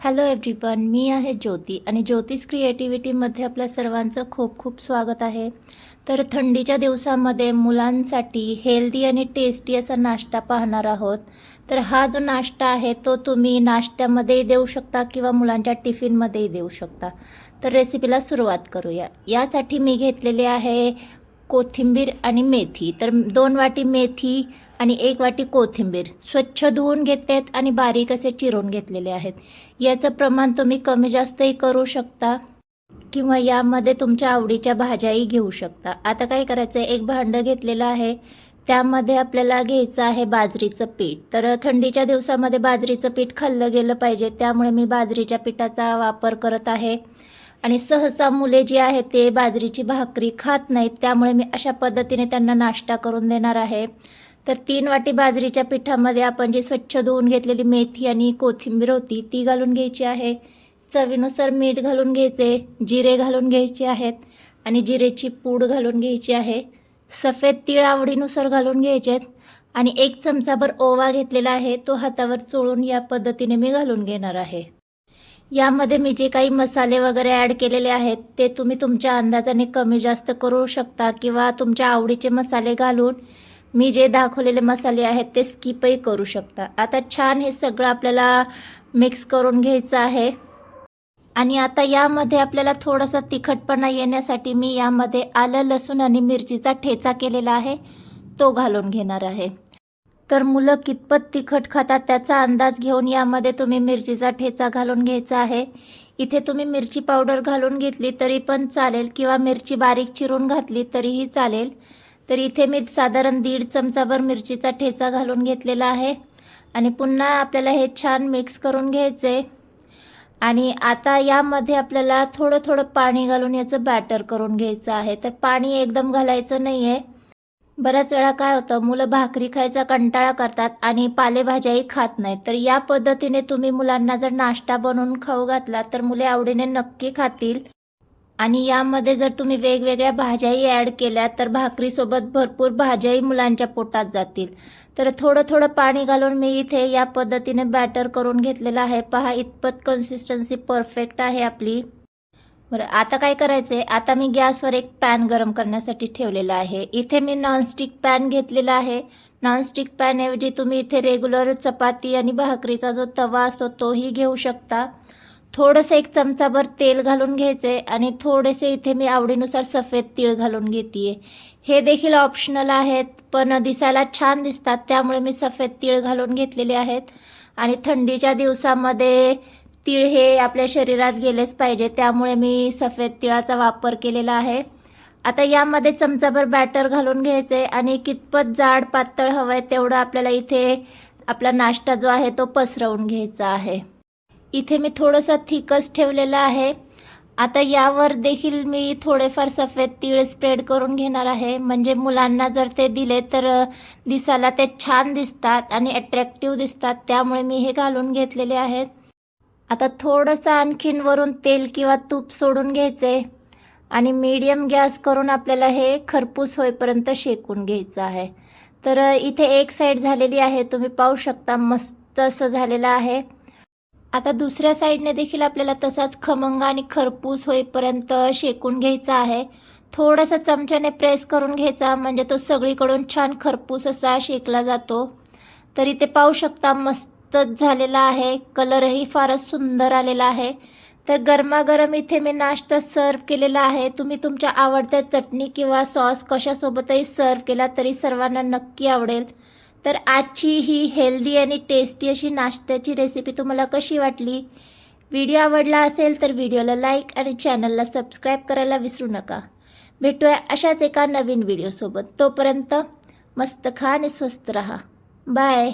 Hello everyone मी आहे ज्योती आणि ज्योतिष क्रिएटिव्हिटीमध्ये आपल्या सर्वांचं खूप खूप स्वागत आहे. तर थंडीच्या दिवसामध्ये मुलांसाठी हेल्दी आणि टेस्टी असा नाश्ता पाहणार आहोत. तर हा जो नाश्ता आहे तो तुम्ही नाश्त्यामध्येही देऊ शकता किंवा मुलांच्या टिफिनमध्येही देऊ शकता. तर रेसिपीला सुरुवात करूया. यासाठी मी घेतलेले आहे कोथिंबीर आणि मेथी. तर दोन वाटी मेथी आणि एक वाटी कोथिंबीर. स्वच्छ धुवून घेतलेत आणि बारीक असे चिरून घेतलेले आहेत. याचं प्रमाण तुम्ही कमी जास्तही करू शकता किंवा यामध्ये तुमच्या आवडीच्या भाज्याही घेऊ शकता. आता काय करायचं आहे एक भांडं घेतलेलं आहे. त्यामध्ये आपल्याला घ्यायचं आहे बाजरीचं पीठ. तर थंडीच्या दिवसामध्ये बाजरीचं पीठ खाल्लं गेलं पाहिजे. त्यामुळे मी बाजरीच्या पिठाचा वापर करत आहे. आणि सहसा मुले जी आहेत ते बाजरीची भाकरी खात नाहीत त्यामुळे मी अशा पद्धतीने त्यांना नाश्ता करून देणार आहे. तर तीन वाटी बाजरीच्या पिठामध्ये आपण जी स्वच्छ धुवून घेतलेली मेथी आणि कोथिंबीर होती ती घालून घ्यायची आहे. चवीनुसार मीठ घालून घ्यायचे जिरे घालून घ्यायचे आहेत आणि जिरेची पूड घालून घ्यायची आहे. सफेद तीळ आवडीनुसार घालून घ्यायचे आहेत आणि एक चमचाभर ओवा घेतलेला आहे तो हातावर चोळून या पद्धतीने मी घालून घेणार आहे. यामध्ये मी जे काही मसाले वगैरे ॲड केलेले आहेत ते तुम्ही तुमच्या अंदाजाने कमी जास्त करू शकता किंवा तुमच्या आवडीचे मसाले घालून मी जे दाखवलेले मसाले आहेत ते स्किपही करू शकता. आता छान हे सगळं आपल्याला मिक्स करून घ्यायचं आहे. आणि आता यामध्ये आपल्याला थोडासा तिखटपणा येण्यासाठी मी यामध्ये आलं लसूण आणि मिरचीचा ठेचा केलेला आहे तो घालून घेणार आहे. तर मुलं कितपत तिखट खातात त्याचा अंदाज घेऊन यामध्ये तुम्ही मिरचीचा ठेचा घालून घ्यायचा आहे. इथे तुम्ही मिरची पावडर घालून घेतली तरी पण चालेल किंवा मिरची बारीक चिरून घातली तरीही चालेल. तर इथे मी साधारण दीड चमचाभर मिरचीचा ठेचा घालून घेतलेला आहे. आणि पुन्हा आपल्याला हे छान मिक्स करून घ्यायचं आहे आणि आता यामध्ये आपल्याला थोडं थोडं पाणी घालून याचं बॅटर करून घ्यायचं आहे. तर पाणी एकदम घालायचं नाही आहे बऱ्याच वेळा काय होतं मुलं भाकरी खायचा कंटाळा करतात आणि पालेभाज्याही खात नाहीत. तर या पद्धतीने तुम्ही मुलांना जर नाश्ता बनवून खाऊ घातला तर मुले आवडीने नक्की खातील. आणि यामध्ये जर तुम्ही वेगवेगळ्या भाज्याही ॲड केल्या तर भाकरीसोबत भरपूर भाज्याही मुलांच्या पोटात जातील. तर थोडं थोडं पाणी घालून मी इथे या पद्धतीने बॅटर करून घेतलेलं आहे. पहा इतपत कन्सिस्टन्सी परफेक्ट आहे आपली. बरं आता काय करायचं आहे आता मी गॅसवर एक पॅन गरम करण्यासाठी ठेवलेला आहे. इथे मी नॉनस्टिक पॅन घेतलेला आहे. नॉनस्टिक पॅनऐवजी तुम्ही इथे रेग्युलर चपाती आणि भाकरीचा जो तवा असतो तोही घेऊ शकता. थोडंसं एक चमचाभर तेल घालून घ्यायचे आणि थोडेसे इथे मी आवडीनुसार सफेद तीळ घालून घेते हे देखील ऑप्शनल आहेत पण दिसायला छान दिसतात त्यामुळे मी सफेद तीळ घालून घेतलेले आहेत. आणि थंडीच्या दिवसामध्ये तीळ हे आपल्या शरीरात गेलेच पाहिजे. त्यामुळे मी सफेद तिळाचा वापर केलेला आहे. आता यामध्ये चमचाभर बॅटर घालून घ्यायचे आणि कितपत जाड पातळ हवं आहे तेवढं आपल्याला इथे आपला नाश्ता जो आहे तो पसरवून घ्यायचा आहे. इथे मी थोडंसं थिकच ठेवलेलं आहे. आता यावर देखील मी थोडेफार सफेद तीळ स्प्रेड करून घेणार आहे. म्हणजे मुलांना जर ते दिले तर दिसायला ते छान दिसतात आणि अट्रॅक्टिव्ह दिसतात. त्यामुळे मी हे घालून घेतलेले आहेत. आता थोडंसं आणखीन वरून तेल किंवा तूप सोडून घ्यायचे आणि मीडियम गॅस करून आपल्याला हे खरपूस होईपर्यंत शेकून घ्यायचं आहे. तर इथे एक साईड झालेली आहे तुम्ही पाहू शकता मस्त असं झालेलं आहे. आता दुसऱ्या साईडने देखील आपल्याला तसाच खमंग आणि खरपूस होईपर्यंत शेकून घ्यायचा आहे. थोडासा चमच्याने प्रेस करून घ्यायचा म्हणजे तो सगळीकडून छान खरपूस असा शेकला जातो. तर इथे पाहू शकता मस्त मस्तच झालेला आहे. कलरही फारच सुंदर आलेला आहे. तर गरमागरम इथे मी नाश्ता सर्व केलेला आहे. तुम्ही तुमच्या आवडत्या चटणी किंवा सॉस कशासोबतही सर्व केला तरी सर्वांना नक्की आवडेल. तर आजची ही हेल्दी आणि टेस्टी अशी नाश्त्याची रेसिपी तुम्हाला कशी वाटली? व्हिडिओ आवडला असेल तर व्हिडिओला लाईक आणि चॅनलला सबस्क्राईब करायला विसरू नका. भेटूया अशाच एका नवीन व्हिडिओसोबत तोपर्यंत मस्त खा आणि स्वस्त रहा. बाय